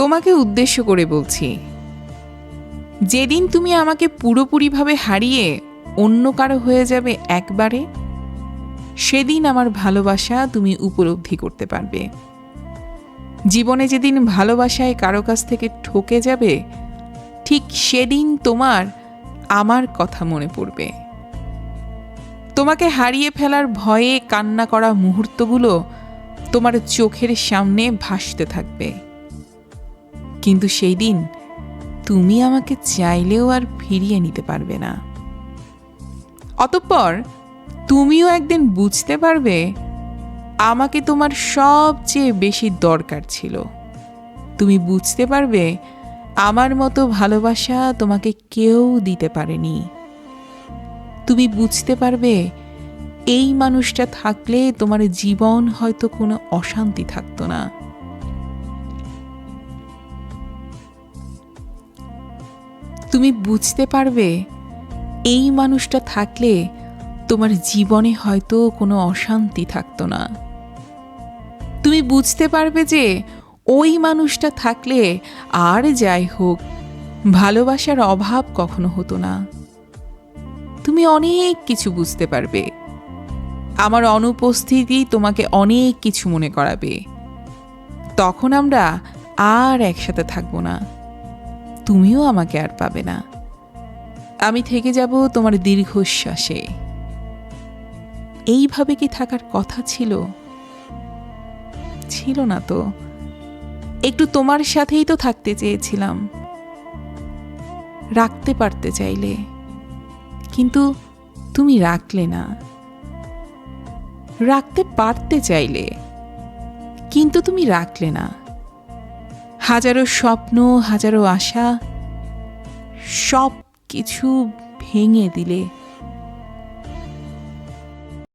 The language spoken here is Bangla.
তোমাকে উদ্দেশ্য করে বলছি। যেদিন তুমি আমাকে পুরোপুরিভাবে হারিয়ে অন্য কারও হয়ে যাবে একবারে, সেদিন আমার ভালোবাসা তুমি উপলব্ধি করতে পারবে। জীবনে যেদিন ভালোবাসায় কারও কাছ থেকে ঠকে যাবে, ঠিক সেদিন তোমার, আমার কথা মনে পড়বে। তোমাকে হারিয়ে ফেলার ভয়ে কান্না করা মুহূর্তগুলো তোমার চোখের সামনে ভাসতে থাকবে। কিন্তু সেই দিন তুমি আমাকে চাইলেও আর ফিরিয়ে নিতে পারবে না। অতঃপর তুমিও একদিন বুঝতে পারবে আমাকে তোমার সবচেয়ে বেশি দরকার ছিল। তুমি বুঝতে পারবে আমার মতো ভালোবাসা তোমাকে কেউ দিতে পারেনি। তুমি বুঝতে পারবে এই মানুষটা থাকলে তোমার জীবন হয়তো কোনো অশান্তি থাকতো না। তুমি বুঝতে পারবে, এই মানুষটা থাকলে তোমার জীবনে হয়তো কোনো অশান্তি থাকতো না। তুমি বুঝতে পারবে যে ওই মানুষটা থাকলে আর যাই হোক, ভালোবাসার অভাব কখনো হতো না। তুমি অনেক কিছু বুঝতে পারবে। আমার অনুপস্থিতি তোমাকে অনেক কিছু মনে করাবে। তখন আমরা আর একসাথে থাকব না। তুমিও আমাকে আর পাবে না। আমি থেকে যাব তোমার দীর্ঘশ্বাসে। এইভাবে কি থাকার কথা ছিল? ছিল না তো। একটু তোমার সাথেই তো থাকতে চেয়েছিলাম। রাখতে পারতে চাইলে। কিন্তু তুমি রাখলে না। রাখতে পারতে চাইলে। কিন্তু তুমি রাখলে না। হাজারো স্বপ্ন হাজারো আশা সব কিছু ভেঙে দিলে